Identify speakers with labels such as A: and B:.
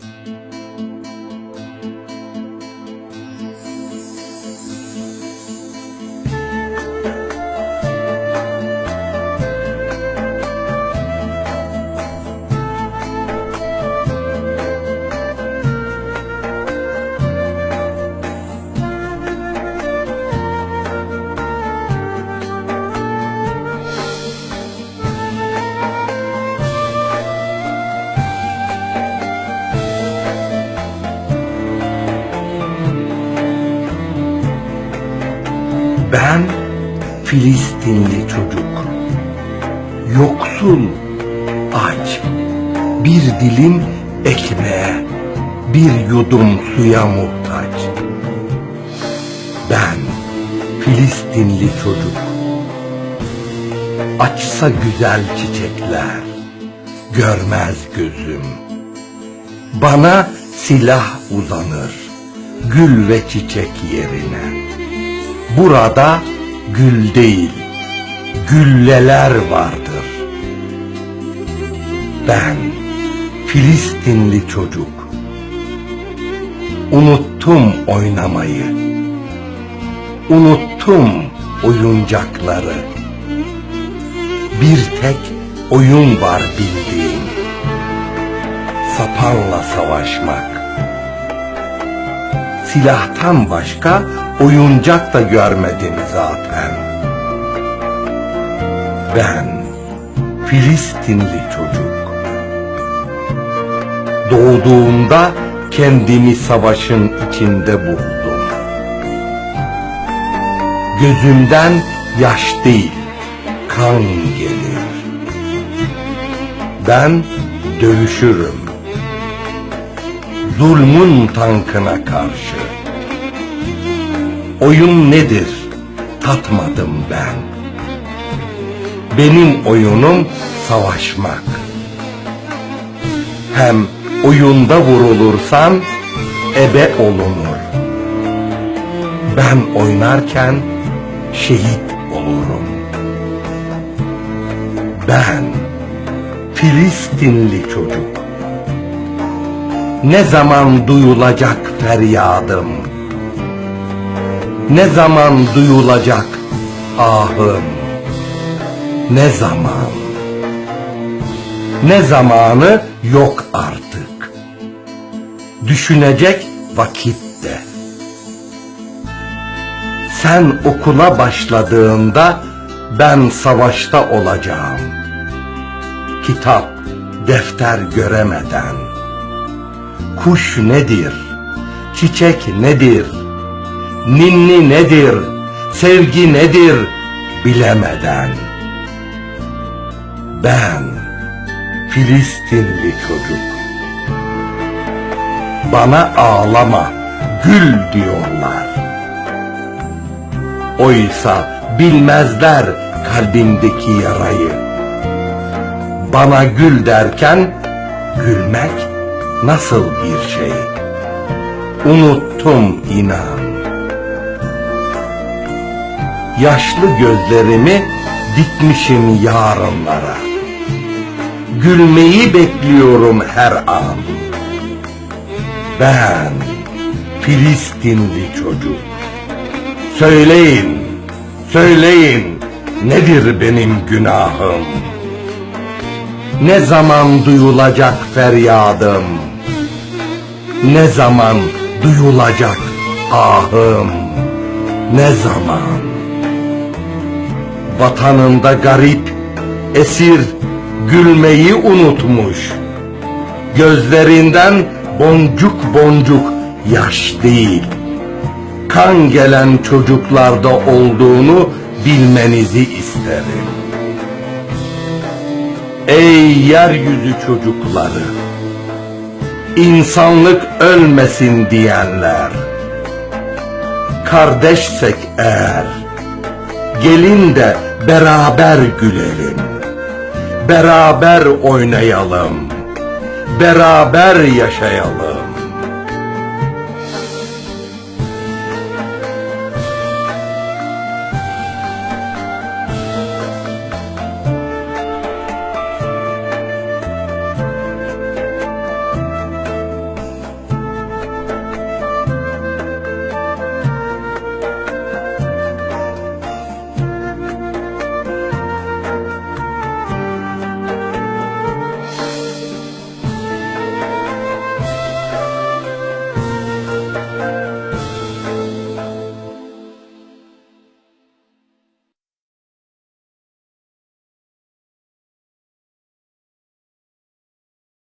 A: Música Ben Filistinli çocuk. Yoksul, aç. Bir dilim ekmeğe, bir yudum suya muhtaç. Ben Filistinli çocuk. Açsa güzel çiçekler, görmez gözüm. Bana silah uzanır, gül ve çiçek yerine. Burada gül değil, gülleler vardır. Ben Filistinli çocuk. Unuttum oynamayı. Unuttum oyuncakları. Bir tek oyun var bildiğim. Sapanla savaşmak. Silahtan başka oyuncak da görmedim zaten. Ben Filistinli çocuk. Doğduğumda kendimi savaşın içinde buldum. Gözümden yaş değil, kan gelir. Ben dövüşürüm. Zulmün tankına karşı. Oyun nedir? Tatmadım ben. Benim oyunum savaşmak. Hem oyunda vurulursan ebe olunur. Ben oynarken şehit olurum. Ben Filistinli çocuk. Ne zaman duyulacak feryadım? Ne zaman duyulacak ahım? Ne zaman? Ne zamanı yok artık. Düşünecek vakit de. Sen okula başladığında ben savaşta olacağım. Kitap, defter göremeden. Kuş nedir? Çiçek nedir? Ninni nedir? Sevgi nedir? Bilemeden. Ben Filistinli çocuk. Bana ağlama, gül diyorlar. Oysa bilmezler kalbimdeki yarayı. Bana gül derken gülmek nasıl bir şey? Unuttum inan. Yaşlı gözlerimi dikmişim yarınlara. Gülmeyi bekliyorum her an. Ben Filistinli çocuk. Söyleyin, söyleyin nedir benim günahım? Ne zaman duyulacak feryadım? Ne zaman duyulacak ahım? Ne zaman? Vatanında garip, esir, gülmeyi unutmuş. Gözlerinden boncuk boncuk yaş değil. Kan gelen çocuklarda olduğunu bilmenizi isterim. Ey yeryüzü çocukları! İnsanlık ölmesin diyenler. Kardeşsek eğer, gelin de beraber gülelim. Beraber oynayalım. Beraber yaşayalım.